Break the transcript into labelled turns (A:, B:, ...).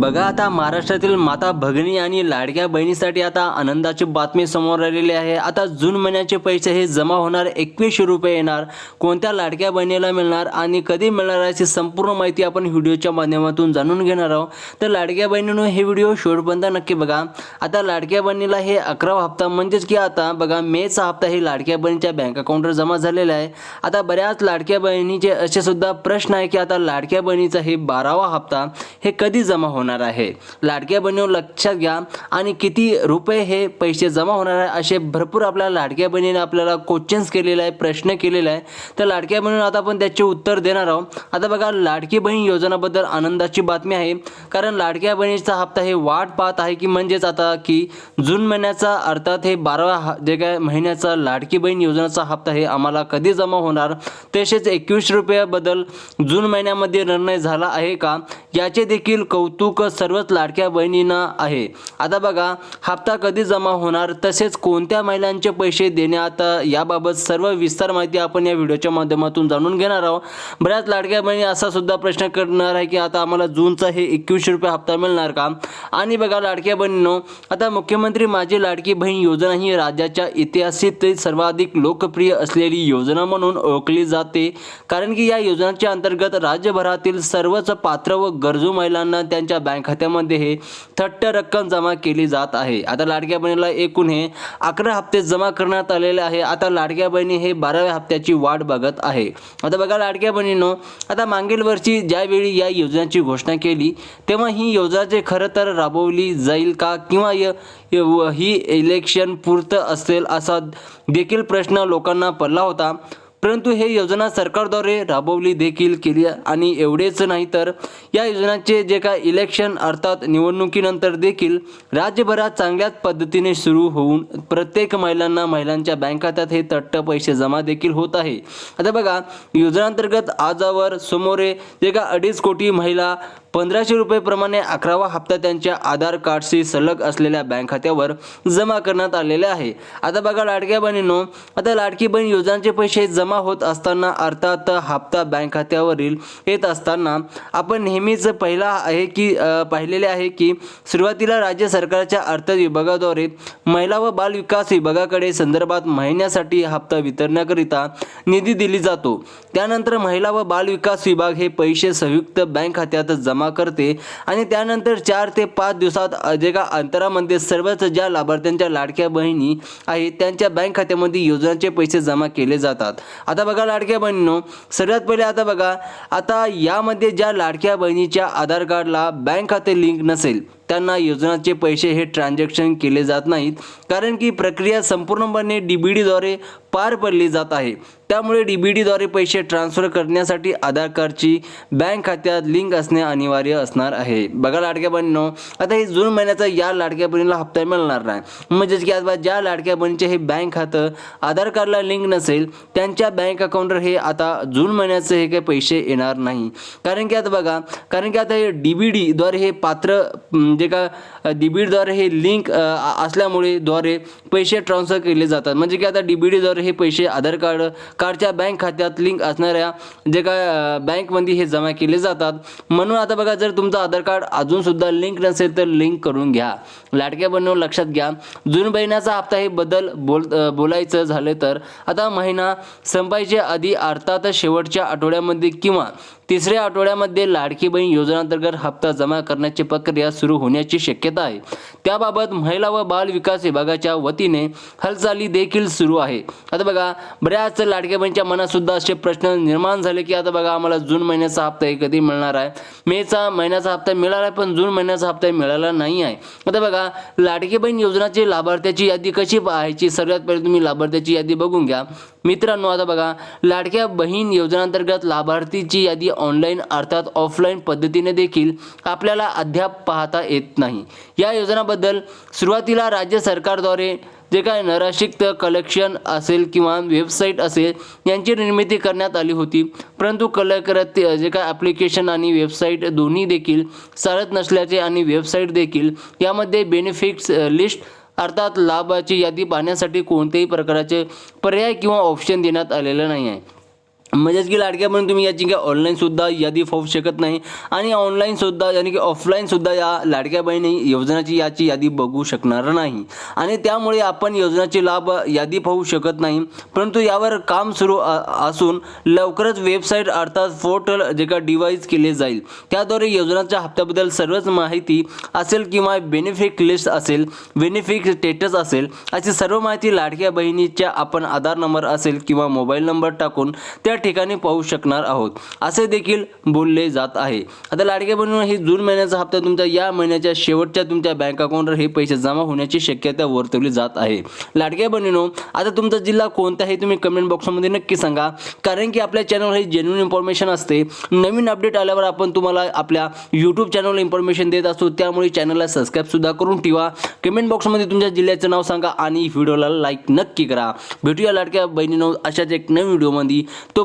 A: बघा आता महाराष्ट्रातील माता भगिनी आणि लाडक्या बहिणीसाठी आता आनंदाची बातमी समोर आलेली आहे. आता जून महिन्याचे पैसे हे जमा होणार एकवीसशे रुपये येणार. कोणत्या लाडक्या बहिणीला मिळणार आणि कधी मिळणार याची संपूर्ण माहिती आपण व्हिडिओच्या माध्यमातून जाणून घेणार आहोत. तर लाडक्या बहिणीनं हे व्हिडिओ शेवटपर्यंत नक्की बघा. आता लाडक्या बहिणीला हे अकरावा हप्ता म्हणजेच की आता बघा मेचा हप्ता हे लाडक्या बहिणीच्या बँक अकाउंटवर जमा झालेला आहे. आता बऱ्याच लाडक्या बहिणीचे असे सुद्धा प्रश्न आहे की आता लाडक्या बहिणीचा हे बारावा हप्ता हे कधी जमा होणार? आहे. लाडक्या बहिणी लक्षात घ्या आणि किती रुपये हे पैसे जमा होणार आहे असे भरपूर आपल्या लाडक्या बहिणीने आपल्याला क्वेश्चन्स केलेले आहे प्रश्न केलेला आहे तर लाडक्या बहिणीवर आता आपण त्याचे उत्तर देणार आहोत. आता बघा लाडकी बहीण योजनाबद्दल आनंदाची बातमी आहे. कारण लाडक्या बहिणीचा हप्ता हे वाट पाहत आहे की म्हणजेच आता की जून महिन्याचा अर्थात हे बाराव्या जे काय महिन्याचा लाडकी बहीण योजनेचा हप्ता हे आम्हाला कधी जमा होणार? तसेच एकवीस रुपयाबद्दल जून महिन्यामध्ये निर्णय झाला आहे का? याचे देखील कौतुक सर्वच लाडक्या बहिणींना आहे. आता बघा हप्ता कधी जमा होणार तसेच कोणत्या महिलांचे पैसे देण्यात याबाबत सर्व विस्तार माहिती आपण या व्हिडिओच्या माध्यमातून जाणून घेणार आहोत. बऱ्याच लाडक्या बहिणी असा सुद्धा प्रश्न करणार आहे की आता आम्हाला जूनचा हे एकवीसशे रुपये हप्ता मिळणार का? आणि बघा लाडक्या बहिणींनो आता मुख्यमंत्री माझी लाडकी बहीण योजना ही राज्याच्या इतिहासातील सर्वाधिक लोकप्रिय असलेली योजना म्हणून ओळखली जाते. कारण की या योजनेच्या अंतर्गत राज्यभरातील सर्वच पात्र व गरजू महिलांना त्यांच्या बँक खात्यामध्ये हे थट्ट रक्कम जमा केली जात आहे. आता लाडक्या बहिणीला एकूण हे अकरा हप्ते जमा करण्यात आलेले आहे. आता लाडक्या बहिणी हे बाराव्या हप्त्याची वाट बघत आहे. आता बघा लाडक्या बहिणीनं आता मागील वर्षी ज्यावेळी या योजनेची घोषणा केली तेव्हा ही योजना जे खरं तर राबवली जाईल का किंवा य- य- ही इलेक्शन पुरतं असेल असा देखील प्रश्न लोकांना पडला होता. परंतु हे योजना सरकारद्वारे राबवली देखील केली आणि एवढेच नाही तर या योजनाचे जे काय इलेक्शन अर्थात निवडणुकीनंतर देखील राज्यभरात चांगल्याच पद्धतीने सुरू होऊन प्रत्येक महिलांना महिलांच्या बँक खात्यात हे तट्ट पैसे जमा देखील होत आहे. आता बघा योजनांतर्गत आजवर समोरे जे का अडीच कोटी महिला पंधराशे रुपयेप्रमाणे अकरावा हप्ता त्यांच्या आधार कार्डशी सलग असलेल्या बँक खात्यावर जमा करण्यात आलेले आहे. आता बघा लाडक्या बहिणींनो आता लाडकी बहीण योजनांचे पैसे जमा जमा होत असताना अर्थात हप्ता बँक खात्यावरील येत असताना आपण नेहमीच पहिला आहे की पाहिलेले आहे की सुरुवातीला राज्य सरकारच्या अर्थ विभागाद्वारे महिला व बाल विकास विभागाकडे संदर्भात महिन्यासाठी हप्ता वितरण्याकरिता निधी दिली जातो. त्यानंतर महिला व बाल विकास विभाग हे पैसे संयुक्त बँक खात्यात जमा करते आणि त्यानंतर चार ते पाच दिवसात अ, अंतरामध्ये सर्वच ज्या लाभार्थ्यांच्या लाडक्या बहिणी आहेत त्यांच्या बँक खात्यामध्ये योजनांचे पैसे जमा केले जातात. आता बघा लाडक्या बहिणीनो सर्वात पहिले आता बघा आता यामध्ये ज्या लाडक्या बहिणीच्या आधार कार्डला बँक खाते लिंक नसेल त्यांना योजनाचे पैसे हे ट्रान्झॅक्शन केले जात नाहीत. कारण की प्रक्रिया संपूर्णपणे डी बी डीद्वारे पार पडली जात आहे. त्यामुळे डी बी डीद्वारे पैसे ट्रान्सफर करण्यासाठी आधार कार्डची बँक खात्यात लिंक असणे अनिवार्य असणार आहे. बघा लाडक्या बहिणीनो आता हे जून महिन्याचा या लाडक्या बहिणीला हप्ता मिळणार नाही. म्हणजेच की आता ज्या लाडक्या बहिणीचे हे बँक खातं आधार कार्डला लिंक नसेल त्यांच्या बँक अकाउंटवर हे आता जून महिन्याचे हे काही पैसे येणार नाही. कारण की आता बघा कारण की आता हे डी बी डीद्वारे हे पात्र जे का डी हे लिंक असल्यामुळे द्वारे पैसे ट्रान्सफर केले जातात. म्हणजे की आता डी बी डीद्वारे हे पैसे आधार कार्ड कार्डच्या बँक खात्यात लिंक असणाऱ्या जे काय बँकमध्ये हे जमा केले जातात. म्हणून आता बघा जर तुमचं आधार कार्ड अजूनसुद्धा लिंक नसेल तर लिंक करून घ्या. लाडक्या बनवून लक्षात घ्या. जून महिन्याचा हप्ता हे बदल बोल बोलायचं झालं तर आता महिना संपायच्या आधी अर्थात शेवटच्या आठवड्यामध्ये किंवा तिसऱ्या आठवड्यामध्ये लाडकी बहीण योजनांतर्गत हप्ता जमा करण्याची प्रक्रिया सुरू होण्याची शक्यता आहे. त्याबाबत महिला व बाल विकास विभागाच्या वतीने हालचाली देखील सुरू आहे. आता बघा बऱ्याच लाडक्या बहिणीच्या मनात सुद्धा असे प्रश्न निर्माण झाले की आता बघा आम्हाला जून महिन्याचा हप्ता हे कधी मिळणार आहे? मेचा महिन्याचा हप्ता मिळाला आहे पण जून महिन्याचा हप्ता मिळाला नाही आहे. आता बघा लाडकी बहीण योजनाची लाभार्थ्याची यादी कशी पाहायची? सर्वात पहिले तुम्ही लाभार्थ्याची यादी बघून घ्या. मित्रांनो आता बघा लाडक्या बहीण योजनांतर्गत लाभार्थीची यादी ऑनलाईन अर्थात ऑफलाईन पद्धतीने देखील आपल्याला अद्याप पाहता येत नाही. या योजनाबद्दल सुरुवातीला राज्य सरकारद्वारे जे काय नराशिक्त कलेक्शन असेल किंवा वेबसाईट असेल यांची निर्मिती करण्यात आली होती. परंतु कलेक्ट जे काय ॲप्लिकेशन आणि वेबसाईट दोन्ही देखील चालत नसल्याचे आणि वेबसाईट देखील यामध्ये बेनिफिट्स लिस्ट अर्थात लाभाची यादी पाहण्यासाठी कोणत्याही प्रकाराचे पर्याय किंवा ऑप्शन देण्यात आलेलं नाही आहे. म्हणजेच की लाडक्या बहीण तुम्ही याची काय ऑनलाईनसुद्धा यादी पाहू शकत नाही. आणि ऑनलाईनसुद्धा यानी की ऑफलाईनसुद्धा या लाडक्या बहिणी योजनाची याची यादी बघू शकणार नाही. आणि त्यामुळे आपण योजनाचे लाभ यादी पाहू शकत नाही. परंतु यावर काम सुरू असून लवकरच वेबसाईट अर्थात पोर्टल जे का डिवाईस केले जाईल. त्याद्वारे योजनाच्या हप्त्याबद्दल सर्वच माहिती असेल किंवा बेनिफिट लिस्ट असेल बेनिफिट स्टेटस असेल अशी सर्व माहिती लाडक्या बहिणीच्या आपण आधार नंबर असेल किंवा मोबाईल नंबर टाकून त्या ठिकाणी पाहू शकणार आहोत. असे देखील बोलले जात आहे. आता लाडक्या बहिणीनं ही जून महिन्याचा हप्ता तुमच्या या महिन्याच्या शेवटच्या तुमच्या बँक अकाउंटवर हे पैसे जमा होण्याची शक्यता वर्तवली जात आहे. लाडक्या बहिणीनो आता तुमचा जिल्हा कोणता हे तुम्ही कमेंट बॉक्समध्ये नक्की सांगा. कारण की आपल्या चॅनलवर हे जेन्युन इन्फॉर्मेशन असते. नवीन अपडेट आल्यावर आपण तुम्हाला आपल्या यूट्यूब चॅनलला इन्फॉर्मेशन देत असतो. त्यामुळे चॅनलला सबस्क्राईब सुद्धा करून ठेवा. कमेंट बॉक्समध्ये तुमच्या जिल्ह्याचं नाव सांगा आणि व्हिडिओला लाईक नक्की करा. भेटूया लाडक्या बहिणीनो अशाच एक नवीन व्हिडिओमध्ये तो